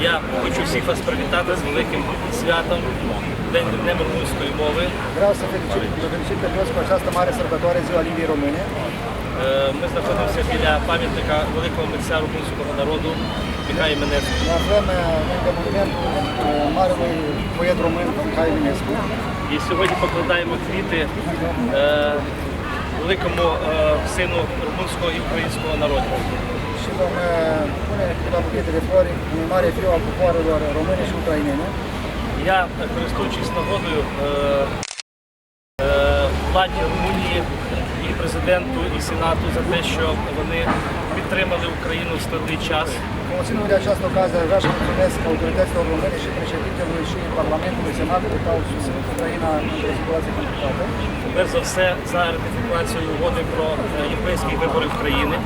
Я хочу всіх вас привітати з великим святом День Днем румунської мови. Vreau să felicit, vă felicit pe toți cu această mare sărbătoare, Ziua Limbii Române. Е, Ми знаходимося біля пам'ятника великого митця румунського народу Михайла Менецького. Ne aflăm uh, lângă monumentul uh, marelui poet român Mihai Eminescu. І сьогодні покладаємо квіти е, великому е, сину румунського і українського народу. Și vom pune câteva buchete de flori în mare fiu al popoarelor române și ucrainene. Я, е, користуючись нагодою, е, владі Румунії президенту, і сенату за те, що вони підтримали Україну в складний час. Vrea să mulțumesc autorităților române și președintelui și Parlamentului Senatului că au susținut Ucraina într-o situație complicată. Перш за все за ратифікацію угоди про е, європейські вибори України.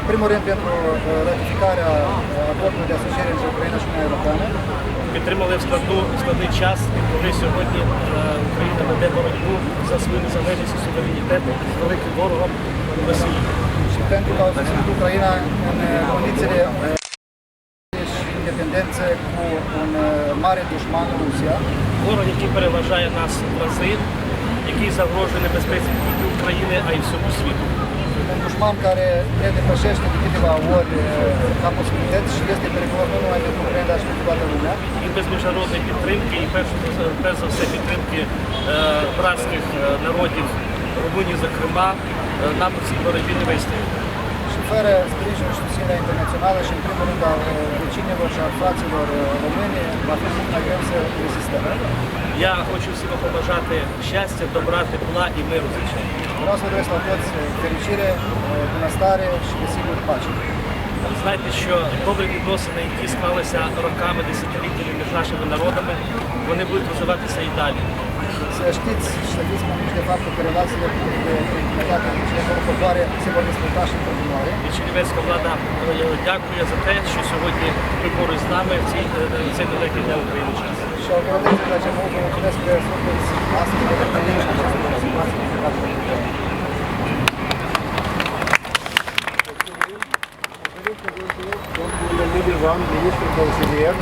În primul rând pentru uh, ratificarea uh, acordului de asociere între Ucraina și Uniunea Europeană. Підтримали в в складний час, коли сьогодні е, Україна веде боротьбу за свою незалежність і суверенітет з великим ворогом Росії. și independențe cu un uh, mare dușman, Rusia, Ворог, який переважає нас в рази, який загрожує небезпеці не тільки України, а й всьому світу. dușman care ne depășește de câteva ori ca posibilități și este periculos nu numai pentru Ucraina, dar și pentru toată lumea. І без міжнародної підтримки, і перш, за все підтримки е, братських е, народів Румунії, зокрема, е, у цій боротьбі не uh, vecinilor și al fraților uh, români, va fi mult mai greu să rezistăm. Я хочу всім побажати щастя, добра, тепла і миру, звичайно. Doresc la toți uh, fericire, uh, bunăstare și desigur pace. Знаєте, що добрі відносини, які склалися роками, десятиліттями між нашими народами, вони будуть розвиватися і далі. Cu cele două popoare se vor dezvolta și în continuare. І чернівецька влада е, дякує за те, що сьогодні ви поруч з нами в цій, е, цей далекий для України час. Și autoritățile de acest lucru mulțumesc Bununla ne bir van, ne bir konsiliyer.